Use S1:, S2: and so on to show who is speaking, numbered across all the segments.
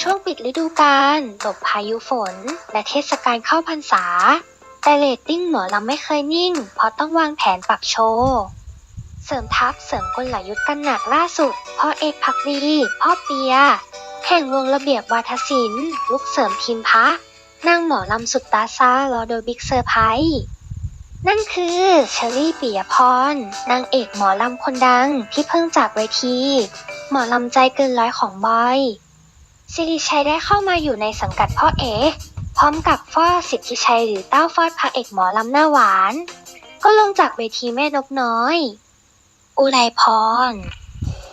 S1: ช่วงปิดฤดูกาลหลบพายุฝน และเทศกาลเข้าพรรษา แต่เรตติ้งหมอลำไม่เคยนิ่ง เพราะต้องวางแผนปรับโชว์เสริมทัพเสริมกลยุทธ์กันหนักล่าสุดพ่อเอกพักดีพ่อเปีย แห่งวงระเบียบวาทศิลป์ลุกเสริมพิมพะนางหมอลำสุดตาซารอโดยบิ๊กเซอร์ไพรส์นั่นคือเชอรี่ปิยพรนางเอกหมอลำคนดังที่เพิ่งจากเวที หมอลำใจเกินร้อยของบอย สิริชัยได้เข้ามาอยู่ในสังกัดพ่อเอ พร้อมกับฟอสิทธิชัยหรือเต้าฟอดพระเอกหมอลำหน้าหวาน ก็ลงจากเวทีแม่นกน้อย อุไรพร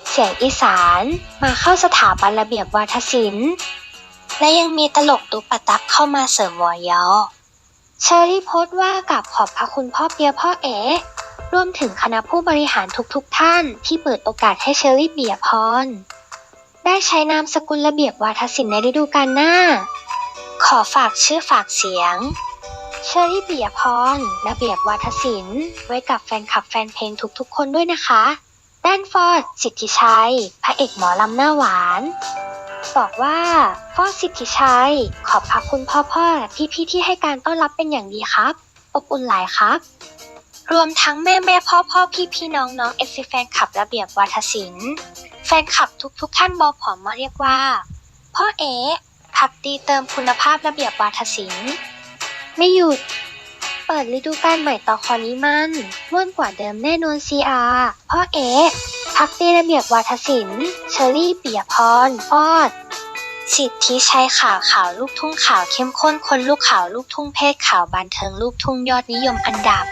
S1: เสียงอีสานมาเข้าสถาบันระเบียบวาทศิลป์ และยังมีตลกตุปตักเข้ามาเสริมวอยอเชอรี่โพสต์ว่ากับขอบพระคุณพ่อเปียพ่อเอ๋รวมถึงคณะผู้บริหารทุกๆทท่านที่เปิดโอกาสให้เชอรี่เบียพร ได้ใช้นามสกุลระเบียบวาทศิลป์ในฤดูกาลหน้า ขอฝากชื่อฝากเสียง เชอรี่เบียพร ระเบียบวาทศิลป์ ไว้กับแฟนคลับแฟนเพลงทุกๆ คนด้วยนะคะแดนฟอร์ด สิทธิชัย พระเอกหมอลำหน้าหวาน บอกว่าฟอร์ดสิทธิชัย ขอบพระคุณพ่อพ่อพี่พี่ที่ให้การต้อนรับเป็นอย่างดีครับ อบอุ่นหลายครับ รวมทั้งแม่แม่พ่อพ่อพี่พี่น้องน้องเอฟซีแฟนคลับระเบียบวาทศิลป์ นคลับทุกๆท่านบอกผอมมาเรียกว่า พ่อเอ๋พักดีเติมคุณภาพระเบียบวาทศิลป์ไม่หยุด เปิดฤดูกาลใหม่ต่อคอนี้มันม่วนกว่าเดิมแน่นอนซีอาพ่อเอ๋พักดีระเบียบวาทศิลป์เชอรี่เปียพรออดสิทธิชัยข่าวข่าวลูกทุ่งข่าวเข้มข้นคนลูกข่าวลูกทุ่งเพศข่าวบันเทิงลูกทุ่งยอดนิยมอันดับ